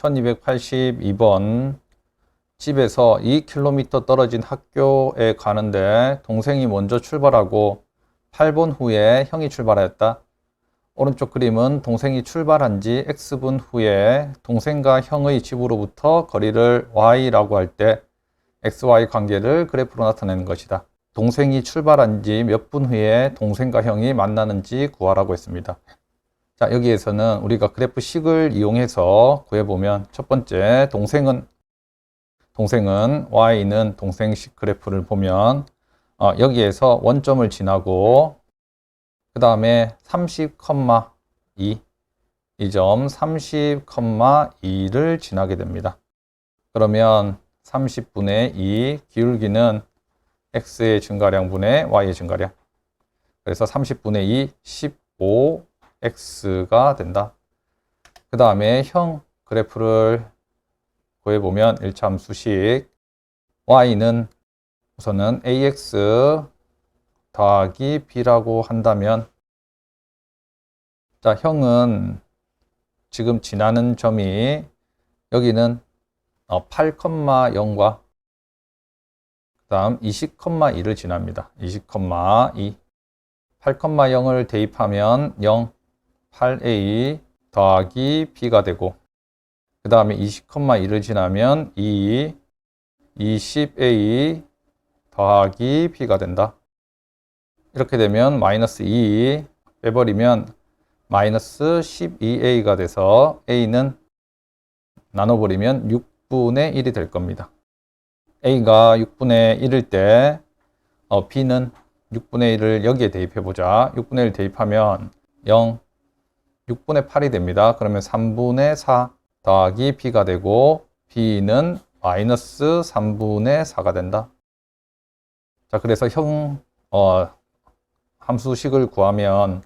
1282번 집에서 2km 떨어진 학교에 가는데 동생이 먼저 출발하고 8분 후에 형이 출발하였다. 오른쪽 그림은 동생이 출발한 지 x분 후에 동생과 형의 집으로부터 거리를 y라고 할 때 xy 관계를 그래프로 나타내는 것이다. 동생이 출발한 지 몇 분 후에 동생과 형이 만나는지 구하라고 했습니다. 자, 여기에서는 우리가 그래프식을 이용해서 구해보면 첫 번째 동생은 동생은 y는 동생식 그래프를 보면 어, 여기에서 원점을 지나고 그 다음에 30,2 이 점 30,2를 지나게 됩니다. 그러면 30분의 2 기울기는 x의 증가량 분의 y의 증가량 그래서 30분의 2 15x가 된다. 그 다음에 형 그래프를 구해보면 1차 함수식 y는 우선은 ax 더하기 b라고 한다면 자 형은 지금 지나는 점이 여기는 8,0과 그 다음 20,2를 지납니다. 20,2 8,0을 대입하면 0, 8a 더하기 b가 되고 그 다음에 20,2를 지나면 2, 20a 더하기 b가 된다. 이렇게 되면 마이너스 2 빼버리면 마이너스 12a가 돼서 a는 나눠버리면 6분의 1이 될 겁니다. a가 6분의 1일 때 어, b는 6분의 1을 여기에 대입해 보자. 6분의 1 대입하면 0, 6분의 8이 됩니다. 그러면 3분의 4 더하기 b가 되고 b는 마이너스 3분의 4가 된다. 자, 그래서 형 어, 함수식을 구하면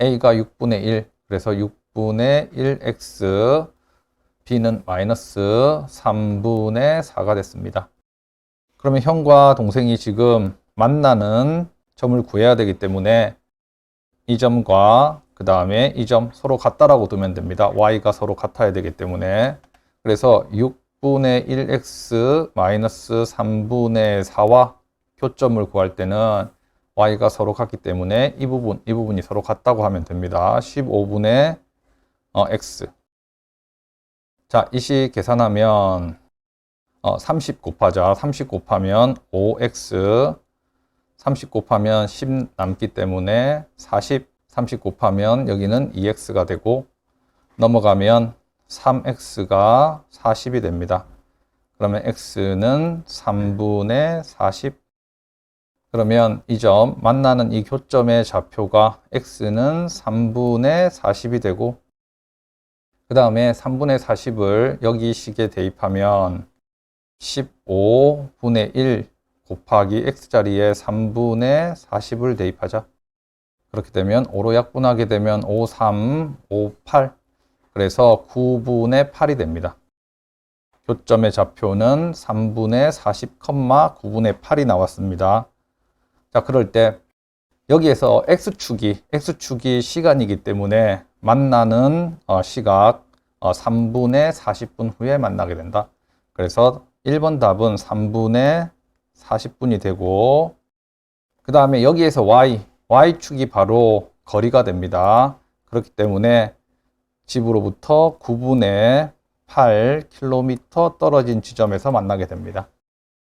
a가 6분의 1, 그래서 6분의 1x, b는 마이너스 3분의 4가 됐습니다. 그러면 형과 동생이 지금 만나는 점을 구해야 되기 때문에 이 점과 그 다음에 이 점 서로 같다라고 두면 됩니다. y가 서로 같아야 되기 때문에 그래서 6분의 1x 마이너스 3분의 4와 교점을 구할 때는 y가 서로 같기 때문에 이 부분, 이 부분이 서로 같다고 하면 됩니다. 15분의 어, x 자, 이 식 계산하면 어, 30 곱하자. 30 곱하면 5x 30 곱하면 10 남기 때문에 40 30 곱하면 여기는 2x가 되고 넘어가면 3x가 40이 됩니다. 그러면 x는 3분의 40 그러면 이 점 만나는 이 교점의 좌표가 x는 3분의 40이 되고 그 다음에 3분의 40을 여기 식에 대입하면 15분의 1 곱하기 x자리에 3분의 40을 대입하자. 그렇게 되면 5로 약분하게 되면 5, 3, 5, 8 그래서 9분의 8이 됩니다. 교점의 좌표는 3분의 40, 9분의 8이 나왔습니다. 자, 그럴 때 여기에서 x축이 x축이 시간이기 때문에 만나는 어, 시각 어, 3분의 40분 후에 만나게 된다. 그래서 1번 답은 3분의 40분이 되고 그 다음에 여기에서 y y축이 바로 거리가 됩니다. 그렇기 때문에 집으로부터 9분의 8km 떨어진 지점에서 만나게 됩니다.